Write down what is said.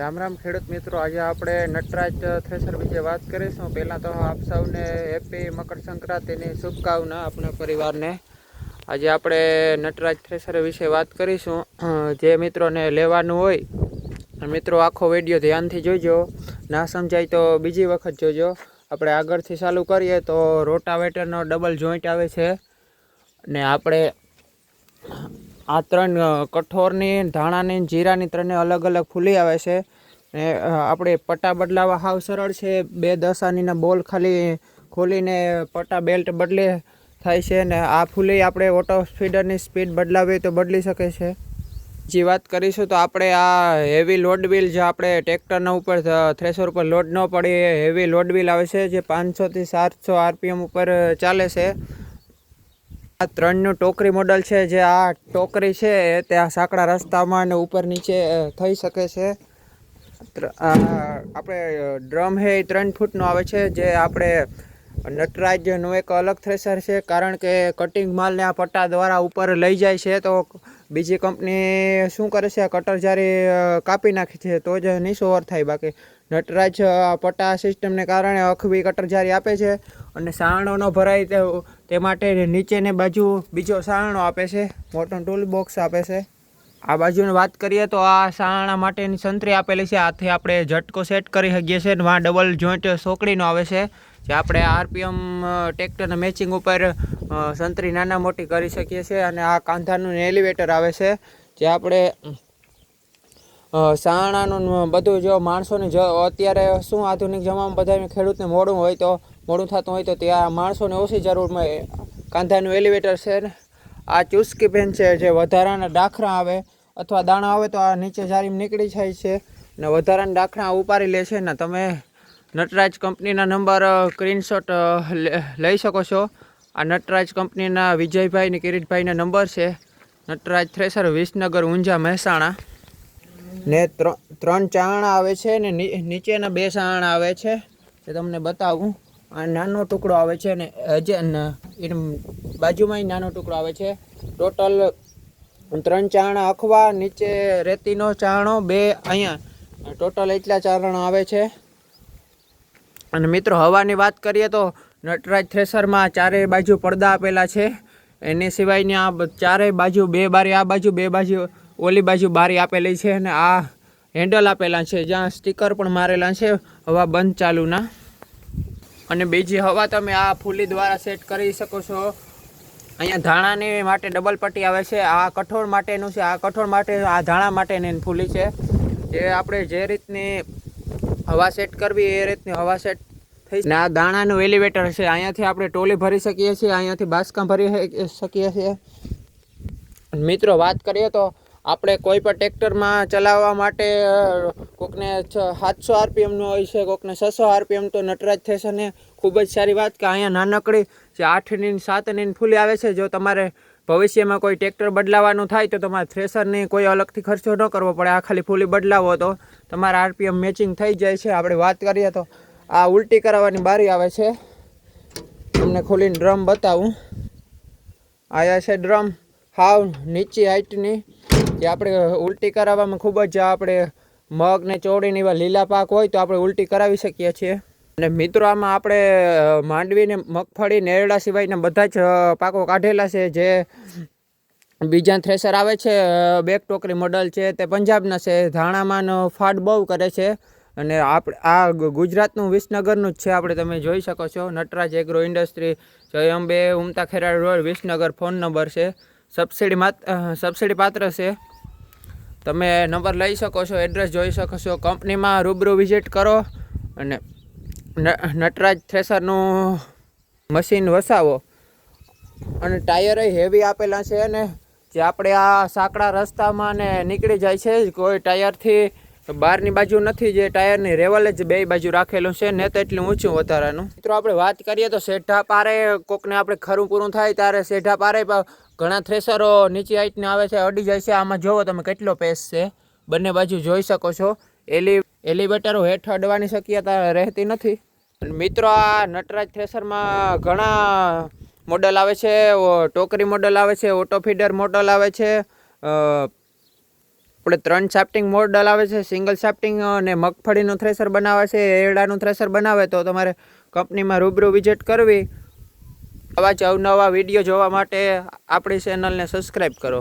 રામ રામ ખેડૂત મિત્રો, આજે આપણે નટરાજ થ્રેસર વિશે વાત કરીશું. પહેલાં તો આપ સૌને હેપી મકર સંક્રાંતિની શુભકામના આપણા પરિવારને. આજે આપણે નટરાજ થ્રેસર વિશે વાત કરીશું. જે મિત્રોને લેવાનું હોય મિત્રો આખો વીડિયો ધ્યાનથી જોજો. ના સમજાય તો બીજી વખત જોજો. આપણે આગળથી ચાલુ કરીએ તો રોટાવેટરનો ડબલ જોઈન્ટ આવે છે. ને આપણે આ ત્રણ કઠોરની, ધાણાની, જીરાની ત્રણે અલગ અલગ ફૂલી આવે છે. ને આપણે પટ્ટા બદલાવા હાવ સરળ છે. બે દસાનીના બોલ ખાલી ખોલીને પટ્ટા બેલ્ટ બદલે થાય છે ને આ ફૂલી આપણે ઓટો સ્પીડરની સ્પીડ બદલાવી તો બદલી શકે છે. જે, વાત કરીશું તો આપણે આ હેવી લોડ બિલ જે આપણે ટ્રેક્ટરના ઉપર થ્રેસર ઉપર લોડ ન પડે હેવી લોડ બિલ આવે છે, જે પાંચસોથી સાતસો આરપીએમ ઉપર ચાલે છે. આ ત્રણનું ટોકરી મોડલ છે, જે આ ટોકરી છે તે આ સાંકડા રસ્તામાં અને ઉપર નીચે થઈ શકે છે. આપણે ડ્રમ હે એ ત્રણ ફૂટનો આવે છે, જે આપણે નટરાજનું એક અલગ થ્રેસર છે, કારણ કે કટિંગ માલને આ પટ્ટા દ્વારા ઉપર લઈ જાય છે, તો બીજી કંપની શું કરે છે, આ કટર જ્યારે કાપી નાખે છે, તો જ નીસો ઓવર થાય બાકી. નટરાજ પટા સિસ્ટમને કારણે અખવી કટર જારી આપે છે અને સાણો ભરાય તે માટે નીચેની બાજુ બીજો સાણો આપે છે, મોટો ટૂલ બોક્સ આપે છે. આ બાજુની વાત કરીએ તો આ સાણા માટેની સંતરી આપેલી છે, આથી આપણે ઝટકો સેટ કરી શકીએ છીએ વાં ડબલ જોઈન્ટ સોકડીનો આવે છે, જે આપણે આરપીએમ ટ્રેક્ટરના મેચિંગ ઉપર સંતરી નાના મોટી કરી શકીએ છીએ અને આ કાંધાનું એલિવેટર આવે છે, જે આપણે સાણાનું બધું જો માણસોને જ, અત્યારે શું આધુનિક જમાનામાં બધાને ખેડૂતને મોડું હોય તો, મોડું થતું હોય તો ત્યાં માણસોને ઓછી જરૂર કાંધાનું એલિવેટર છે આ ચુસ્કી પેન છે જે વધારાના ડાખરા આવે, અથવા દાણા આવે તો આ નીચે જારીમ નીકળી જાય છે ને વધારાના ડાખરા ઉપાડી લે છે ને તમે નટરાજ કંપનીના નંબર સ્ક્રીનશોટ લઈ શકો છો. આ નટરાજ કંપનીના વિજયભાઈ ને કિરીટભાઈના નંબર છે. નટરાજ થ્રેસર વિસનગર ઊંઝા મહેસાણા. ને ત્રણ ચારણા આવે છે ને નીચેના બે ચાણ આવે છે. એ તમને બતાવું. આ નાનો ટુકડો આવે છે ને, હજે બાજુમાં નાનો ટુકડો આવે છે. ટોટલ ત્રણ ચાણા અખવા નીચે રેતીનો ચાણો, બે અહીંયા. ટોટલ એટલા ચારણા આવે છે. અને મિત્રો, હવાની વાત કરીએ તો નટરાજ થ્રેસરમાં ચારેય બાજુ પડદા આપેલા છે. એની સિવાયની આ ચારેય બાજુ, બે બારી, આ બાજુ, બે બાજુ ઓલી બાજુ બારી આપેલી છે અને આ હેન્ડલ આપેલા છે, જ્યાં સ્ટીકર પણ મારેલા છે, હવા બંધ ચાલુના અને બીજી હવા તમે આ ફૂલી દ્વારા સેટ કરી શકો છો. અહીંયા ધાણાની માટે ડબલ પટ્ટી આવે છે, આ કઠોળ માટેનું છે, આ કઠોળ માટે, આ ધાણા માટેની ફૂલી છે. જે આપણે જે રીતની હવા સેટ કરવી, એ રીતની હવા સેટ થઈ ને આ દાણાનું એલિવેટર છે, અહીંયાથી આપણે ટોલી ભરી શકીએ છીએ, અહીંયાથી બાસકા ભરી શક- શકીએ છીએ. મિત્રો, વાત કરીએ તો આપણે કોઈ પણ ટ્રેક્ટરમાં ચલાવવા માટે કોકને સાતસો આરપીએમનું હોય છે, કોકને છસો આરપીએમ તો નટરાજ થશે ને ખૂબ જ સારી વાત કે અહીંયા નાનકડી જે આઠની ને સાતની ને ફૂલી આવે છે, જો તમારે ભવિષ્યમાં કોઈ ટ્રેક્ટર બદલાવાનું થાય તો તમારે થ્રેસરની કોઈ અલગથી ખર્ચો ન કરવો પડે, આ ખાલી ફૂલી બદલાવો તો તમારા આરપીએમ મેચિંગ થઈ જાય છે. આપણે વાત કરીએ તો આ ઉલટી કરાવવાની બારી આવે છે. તમને ખોલીને ડ્રમ બતાવું. આયા છે ડ્રમ, હાવ નીચી હાઈટની. જે આપણે ઉલટી કરાવવામાં ખૂબ જ આપણે મગ ને એવા લીલા પાક હોય તો આપણે ઉલટી કરાવી શકીએ છીએ. અને મિત્રો, આમાં આપણે માંડવીને મગફળી નેરડા સિવાયના બધા જ પાકો કાઢેલા છે. જે બીજા થ્રેસર આવે છે બેક ટોકરી મોડલ છે, તે પંજાબના છે. ધાણામાંનો ફાટ બહુ કરે છે. અને આપણે આ ગુજરાતનું વિસનગરનું જ છે, આપણે તમે જોઈ શકો છો. Nataraj agro industry Jay Ambe Umta Kherad road, Visnagar phone number છે. સબસિડી સબસિડી પાત્ર છે. તમે નંબર લઈ શકો છો, એડ્રેસ જોઈ શકો છો. કંપનીમાં રૂબરૂ વિઝિટ કરો અને નટરાજ થ્રેસરનું મશીન વસાવો. અને ટાયર હેવી આપેલા છે ને, જે આપણે આ સાંકડા રસ્તામાં ને નીકળી જાય છે કોઈ ટાયરથી બહારની બાજુ નથી જે ટાયરની રેવલ જ બે બાજુ રાખેલું છે, ને તો એટલું ઊંચું વધારાનું. મિત્રો, આપણે વાત કરીએ તો શેઢા પારે કોકને આપણે ખરું પૂરું થાય ત્યારે શેઢા પારે ઘણા થ્રેસરો નીચી હાઈટને આવે છે, અડી જાય છે. આમાં જોવો તમે કેટલો પેસ છે. બંને બાજુ જોઈ શકો છો. એલી, એલિવેટરો હેઠ અડવાની શક્યતા રહેતી નથી. મિત્રો, આ નટરાજ થ્રેસરમાં ઘણા મોડલ આવે છે ટોકરી મોડલ આવે છે ઓટો ફીડર મોડલ આવે છે આપણે ત્રણ સાફ્ટિંગ મોડલ આવે છે સિંગલ સાફ્ટિંગ અને મગફળીનું થ્રેસર બનાવે છે, એરડાનું થ્રેસર બનાવે, તો તમારે કંપનીમાં રૂબરૂ વિઝિટ કરવી. આવા જ અવનવા વીડિયો જોવા માટે આપણી ચેનલને સબસ્ક્રાઈબ કરો.